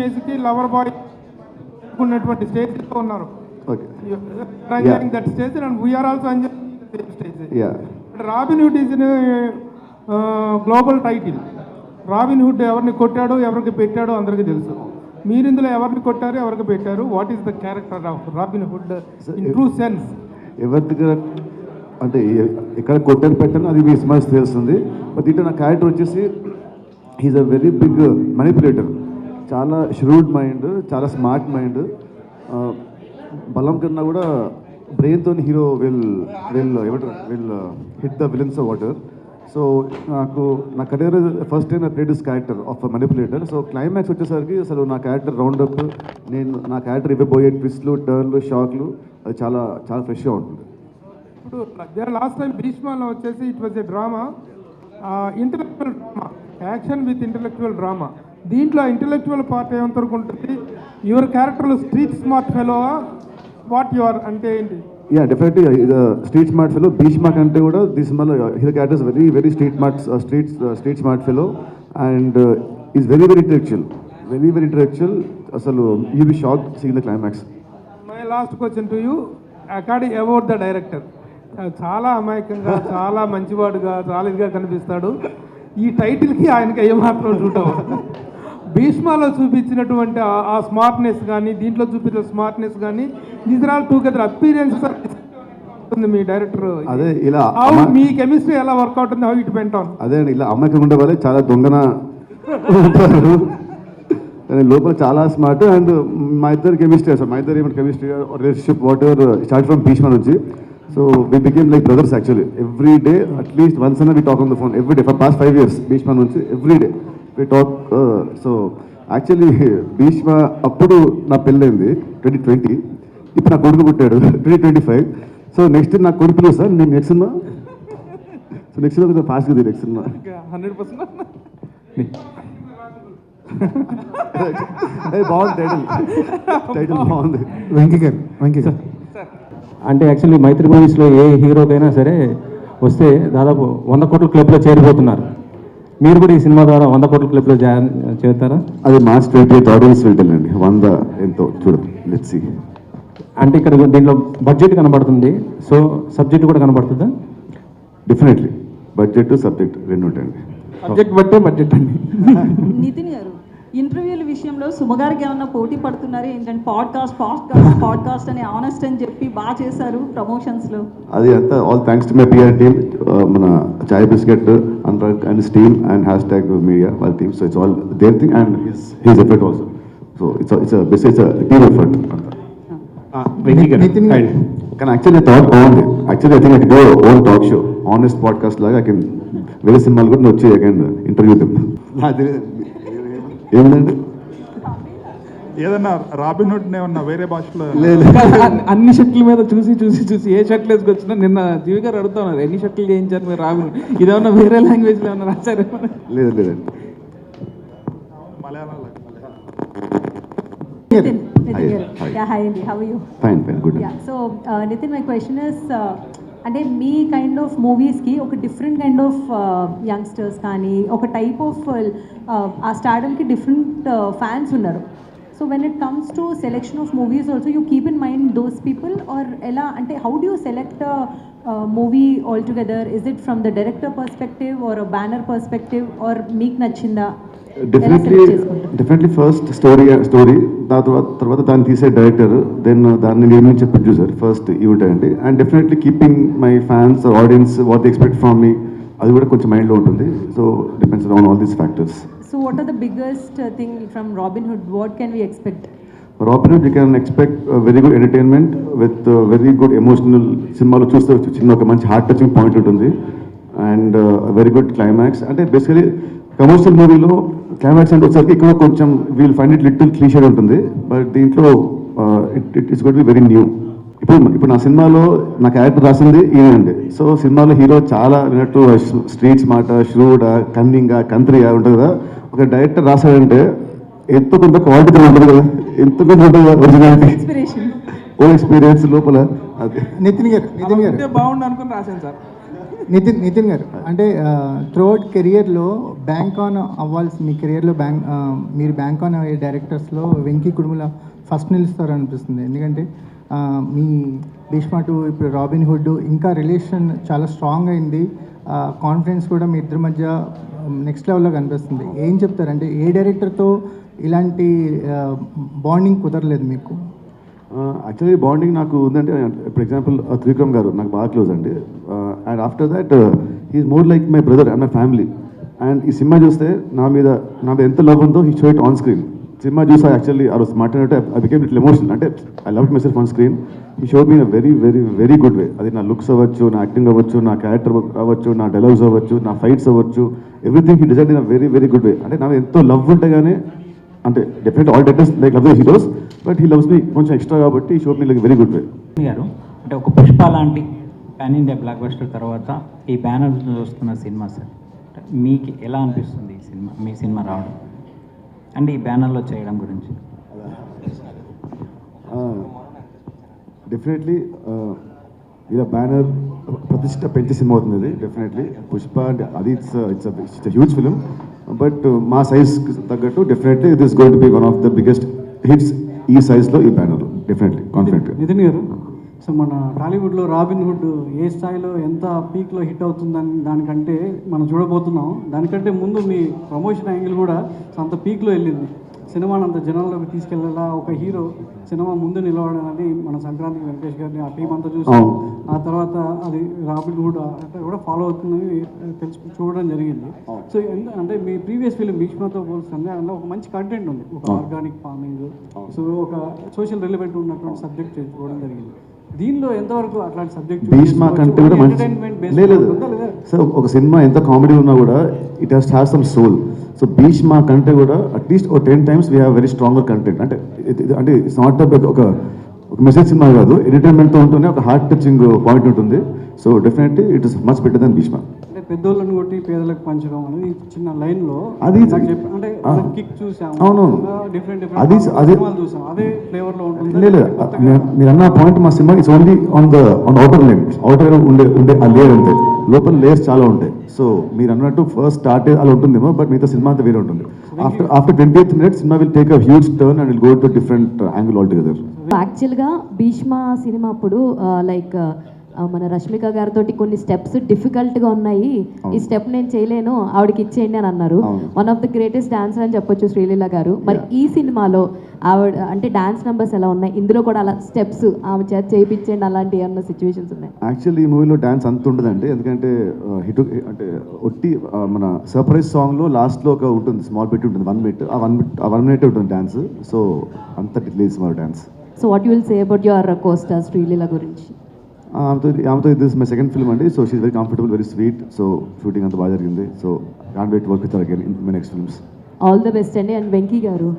ఇమేజ్కి lover boy ఉన్నటువంటి స్టేజ్లో ఉన్నారు. Okay enjoying that stage and we are also enjoying same stage Robin Hood is global title Robin Hood ఎవరిని కొట్టాడో ఎవరికి పెట్టాడో అందరికీ తెలుసు. మీరు ఇందులో ఎవరిని కొట్టారు ఎవరికి పెట్టారు? What is the character of Robin Hood in true sense ఎవరి దగ్గర అంటే ఎక్కడ కొట్టని పెట్టని అది మీ స్మైల్స్ తెలుస్తుంది. బట్ దీంట్లో నా క్యారెక్టర్ వచ్చేసి is a very big manipulator చాలా ష్రూడ్ మైండ్ చాలా స్మార్ట్ మైండ్ బలం కన్నా కూడా బ్రెయిన్తో హీరో విల్ విల్ ఏమంటారు? Will hit the villains water so నాకు నా career first time I played this character of manipulator so climax వచ్చేసరికి అసలు నా క్యారెక్టర్ రౌండ్ అప్ నేను నా క్యారెక్టర్ ఇవ్వబోయే ట్విస్ట్లు టర్న్లు షాక్లు అది చాలా చాలా ఫ్రెష్గా ఉంటుంది. ఇప్పుడు దేర్ లాస్ట్ టైం భీష్మాలో వచ్చేసి it was a drama intellectual drama action with intellectual drama దీంట్లో ఇంటలెక్చువల్ పార్ట్ ఏమంతవరకు ఉంటుంది? యువర్ క్యారెక్టర్లో street smart fellow what your అంటే ఏంటి? Yeah definitely street smart fellow Bheeshma కంటే కూడా ది సినిమాలో hill characters very very street smart street street smart fellow and is very very intellectual very very intellectual అసలు you be shock seen the climax my last question to you according about the director చాలా అమాయకంగా చాలా మంచివాడుగా చాలా ఇదిగా కనిపిస్తాడు. ఈ టైటిల్కి ఆయనకి ఏమాత్రం అవ్వదు. భీష్మాలో చూపించినటువంటి ఆ- స్మార్ట్నెస్ కానీ దీంట్లో చూపించిన స్మార్ట్నెస్ కానీ దీస్ ఆర్ టుగెదర్ అపీరియన్స్ మీ డైరెక్టర్ అదే ఇలా మీ కెమిస్ట్రీ ఎలా వర్కౌట్ ఉంది? హౌ ఇట్ ఆన్ అదే ఇలా అమ్మాయికి ఉండే వాళ్ళే చాలా దొంగన ఉంటారు. లోపల చాలా స్మార్ట్ అండ్ మా ఇద్దరు కెమిస్ట్రీ సార్ మా ఇద్దరు chemistry relationship whatever start from Bheeshma నుంచి. So we became like brothers actually every day at least once అన్న we talk on the phone every day for past five years Bheeshma నుంచి every day we talk so actually Bheeshma అప్పుడు నా పెళ్ళైంది twenty twenty ఇప్పుడు నా కొడుకు పుట్టాడు twenty twenty five so next నా కొడుకు సార్ నేను next cinema? So next cinema కొంచెం ఫాస్ట్గా ఉంది నెక్స్ట్ సినిమా. హండ్రెడ్ పర్సెంట్ బాగుంది టైటిల్ టైటిల్ బాగుంది. వెంకీ గారు వెంకీ గారు. అంటే యాక్చువల్లీ మైత్రి మూవీస్లో ఏ హీరోకైనా సరే వస్తే దాదాపు వంద కోట్ల క్లబ్లో చేరిపోతున్నారు. మీరు కూడా ఈ సినిమా ద్వారా వంద కోట్ల క్లబ్లో జాయిన్ చేరుతారా అది మార్చ్ ట్వంటీ ఎయిత్ ఆడియన్స్ వెళ్తానండి వంద ఎంతో చూడండి లెట్స్ సీ అంటే ఇక్కడ దీంట్లో బడ్జెట్ కనబడుతుంది. సో సబ్జెక్ట్ కూడా కనబడుతుందా? డెఫినెట్లీ బడ్జెట్ సబ్జెక్ట్ రెండు ఉంటాయండి. సబ్జెక్ట్ బట్టే బడ్జెట్ అండి. నితిన్ గారు ఇంటర్వ్యూల విషయంలో సుమగారికి ఏమన్నా పోటీ పడుతున్నారు? ఏంటంటే పాడ్కాస్ట్ పాడ్కాస్ట్ పాడ్కాస్ట్ అని ఆనెస్ట్ అని చెప్పి బాగా చేశారు ప్రమోషన్స్లో అది అంతా all thanks to my PR team మన Chai Bisket Anurag and steam and hashtag media వాళ్ళ team so it's all their thing and his his effort also so it's it's best it's team effort కానీ actually thought బాగుంది actually I think I do own talk show honest podcast లాగా I can వేరే సినిమాలు కూడా నేను వచ్చి I can interview them ఏమిటండి ఏదన్నా రాబిన్ హుడ్ ఏమన్నా వేరే భాషలో లేదు అన్ని- షర్ట్ల మీద చూసి చూసి చూసి ఏ షర్ట్లు వేసుకొచ్చినా నిన్న జీవి గారు అడుగుతున్నారు ఎన్ని షర్ట్లు చేయించారు మీరు రాము ఇదేమన్నా వేరే లాంగ్వేజ్లో ఏమన్నా రాశారు? లేదు లేదండి మలయాళంలో. Nithin Nithin garu. Hi. Yeah hi అండి how you fine fine good yeah so Nithin my question is uh, అంటే మీ కైండ్ ఆఫ్ మూవీస్కి ఒక డిఫరెంట్ కైండ్ ఆఫ్ యంగ్స్టర్స్ కానీ ఒక టైప్ ఆఫ్ ఆ స్టార్డమ్కి డిఫరెంట్ ఫ్యాన్స్ ఉన్నారు. So when it comes to selection of movies also you keep in mind those people are ఎలా అంటే how do you select movie all together is it from the director perspective or banner perspective or మీకు నచ్చిందా? Definitely definitely first story story దాని తర్వాత తర్వాత దాన్ని తీసే director then దాన్ని నిర్మించే ప్రొడ్యూసర్ ఫస్ట్ ఇవి ఉంటాయండి and definitely keeping my fans audience what expect from me అది కూడా కొంచెం మైండ్లో ఉంటుంది. So depends on all these factors so what are the biggest thing from Robin Hood what can we expect Robin you can expect very good entertainment with very good emotional సినిమాలో చూస్తే చిన్న ఒక మంచి హార్ట్ టచింగ్ పాయింట్ ఉంటుంది and very good climax అంటే basically commercial మూవీలో climax అంటే వచ్చేసరికి ఎక్కువ కొంచెం we'll find it little cliche ఉంటుంది బట్ దీంట్లో it it is got be very new ఇప్పుడు ఇప్పుడు నా సినిమాలో నా క్యారెక్టర్ రాసింది ఈయనండి సో సినిమాలో హీరో చాలా విన్నట్టు స్ట్రీట్స్ మాట ష్రూడ్ కన్నింగ్ కంత్రిగా ఉంటుంది కదా. ఒక డైరెక్టర్ రాశాడంటే ఎంతో కొంత క్వాలిటీ ఉంటుంది కదా. ఎంతో కొంత ఉంటుంది కదా ఒరిజినాలిటీ ఓ ఎక్స్పీరియన్స్ లోపల. అదే. నితిన్ గారు నితిన్ గారు. బాగుండు అనుకుని రాశాను సార్. నితిన్ నితిన్ గారు అంటే త్రూఅవుట్ కెరియర్లో బ్యాంక్ ఆన్ అవ్వాల్సి మీ కెరియర్లో బ్యాంక్ మీరు బ్యాంక్ ఆన్ అయ్యే డైరెక్టర్స్లో వెంకీ కుడుముల ఫస్ట్ నిలుస్తారు అనిపిస్తుంది ఎందుకంటే మీ భీష్మ టు ఇప్పుడు రాబిన్ హుడ్ ఇంకా రిలేషన్ చాలా స్ట్రాంగ్ అయింది. కాన్ఫిడెన్స్ కూడా మీ ఇద్దరి మధ్య నెక్స్ట్ లెవెల్లో కనిపిస్తుంది. ఏం చెప్తారంటే ఏ డైరెక్టర్తో ఇలాంటి బాండింగ్ కుదరలేదు మీకు? యాక్చువల్లీ బాండింగ్ నాకు ఉందంటే ఫర్ ఎగ్జాంపుల్ త్రివిక్రమ్ గారు నాకు బాగా క్లోజ్ అండి. And after that he's more like my brother and my family and ఈ సినిమా చూస్తే నా మీద నా మీద ఎంత లవ్ ఉందో he show it on screen cinema చూసి యాక్చువల్లీ ఆ రోజు మాట్లాడినట్టు ఐ బికేమ్ ఇట్ ఎమోషనల్ అంటే I love myself on screen ఈ show me very very very good way అది నా లుక్స్ అవ్వచ్చు నా యాక్టింగ్ అవ్వచ్చు నా క్యారెక్టర్ అవ్వచ్చు నా డైలాగ్స్ అవ్వచ్చు నా ఫైట్స్ అవ్వచ్చు. Everything he design in very very good way అంటే నాకు ఎంతో లవ్ ఉంటే కానీ అంటే definite all directors like love the heroes but he loves me కొంచెం ఎక్స్ట్రా కాబట్టి show me like very good way garu అంటే ఒక పుష్ప లాంటి పాన్ ఇండియా బ్లాక్ బస్టర్ తర్వాత ఈ బ్యానర్ చూస్తున్న సినిమా సార్. మీకు ఎలా అనిపిస్తుంది ఈ సినిమా? మీ సినిమా రావడం? అండ్ ఈ బ్యానర్లో చేయడం గురించి. డెఫినెట్లీ ఇలా బ్యానర్ ప్రతిష్ట పెంచే సినిమా అవుతుంది ఇది డెఫినెట్లీ పుష్ప అంటే అది it's it's it's huge film but మా సైజ్ తగ్గట్టు definitely it is going to be one of the biggest hits ఈ సైజ్లో ఈ బ్యానర్ డెఫినెట్లీ కాన్ఫిడెంట్గా నితిన్ గారు? సో మన టాలీవుడ్లో రాబిన్ హుడ్ ఏ స్థాయిలో ఎంత పీక్లో హిట్ అవుతుందని దానికంటే మనం చూడబోతున్నాం. దానికంటే ముందు మీ ప్రమోషన్ యాంగిల్ కూడా అంత పీక్లో వెళ్ళింది. సినిమాని అంత జనాల్లోకి తీసుకెళ్ళాలా ఒక హీరో సినిమా ముందు నిలవడం అనేది మన సంక్రాంతి వెంకటేష్ గారిని ఆ టీం అంతా చూసి. ఆ తర్వాత అది రాబిన్ హుడ్ అంటే కూడా ఫాలో అవుతుందని తెలుసు చూడడం జరిగింది. సో ఎంత- అంటే మీ ప్రీవియస్ ఫిలిం భీష్మతో పోల్చుకుంటే అందులో ఒక మంచి కంటెంట్ ఉంది. ఒక ఆర్గానిక్ ఫార్మింగ్. సో ఒక సోషల్ రిలవెంట్ ఉన్నటువంటి సబ్జెక్ట్ చూడడం జరిగింది. దీనిలో ఎంతవరకు అట్లాంటి సబ్జెక్ట్ భీష్మ కంటే కూడా మంచి లేదు సార్ ఒక సినిమా ఎంత కామెడీ ఉన్నా కూడా it has have some soul so Bheeshma కంటే కూడా అట్లీస్ట్ ఒక ten times we have very stronger content అంటే అంటే ఇట్స్ నాట్ ఒక ఒక మెసేజ్ సినిమా కాదు. ఎంటర్టైన్మెంట్తో ఉంటుంది ఒక హార్ట్ టచింగ్ పాయింట్ ఉంటుంది. So definitely it is much better than Bheeshma. పెద్దోళ్ళని కొట్టి పేదలకు పంచడం అనేది చిన్న లైన్లో అది- అంటే. కిక్ చూసాము. అవునవును. డిఫరెంట్ అది- డిఫరెంట్ అది- చూసాం అదే ఫ్లేవర్లో ఉంటుంది లేదు మీరు- అన్న పాయింట్ మా cinema it's only on the on outer lane outer ఉండే ఉండే ఆ లేయర్ అంతే లోపల లేయర్స్ చాలా ఉంటాయి. సో మీరు అన్నట్టు ఫస్ట్ స్టార్ట్ అలా ఉంటుందేమో బట్ మిగతా సినిమా అంతా వేరే ఉంటుంది. After after twenty eighth minutes cinema will take a huge turn and will go to different angle all together యాక్చువల్గా భీష్మ సినిమా అప్పుడు లైక్ మన రష్మిక గారితో కొన్ని స్టెప్స్ డిఫికల్ట్గా ఉన్నాయి. ఈ స్టెప్ నేను చేయలేను ఆవిడకి ఇచ్చేయండి అని అన్నారు. One of the greatest dancer అని చెప్పొచ్చు శ్రీలీల గారు. మరి ఈ సినిమాలో ఆవిడ అంటే డాన్స్ నెంబర్స్ ఎలా ఉన్నాయి? ఇందులో కూడా అలా స్టెప్స్ ఆమె చేత చేయించండి అలాంటి ఏమన్నా సిచ్యువేషన్స్ ఉన్నాయి? యాక్చువల్లీ ఈ మూవీలో డ్యాన్స్ అంత ఉండదండి. ఎందుకంటే హిట్ అంటే ఒట్టి మన సర్ప్రైజ్ సాంగ్లో లాస్ట్లో ఒక ఉంటుంది స్మాల్ బిట్ ఉంటుంది వన్ మినిట్ ఆ వన్ మినిట్ ఆ వన్ మినిట్ ఉంటుంది డ్యాన్స్ సో అంత లేదు dance so what you will say about your co-star Sreeleela గురించి? ఆమెతో ఆమెతో దిస్ మై సెకండ్ ఫిల్మ్ అండి. So she's very comfortable very sweet so shooting అంత బాగా జరిగింది. So can wait work with again in my next films all the best అండి. And Venky గారు.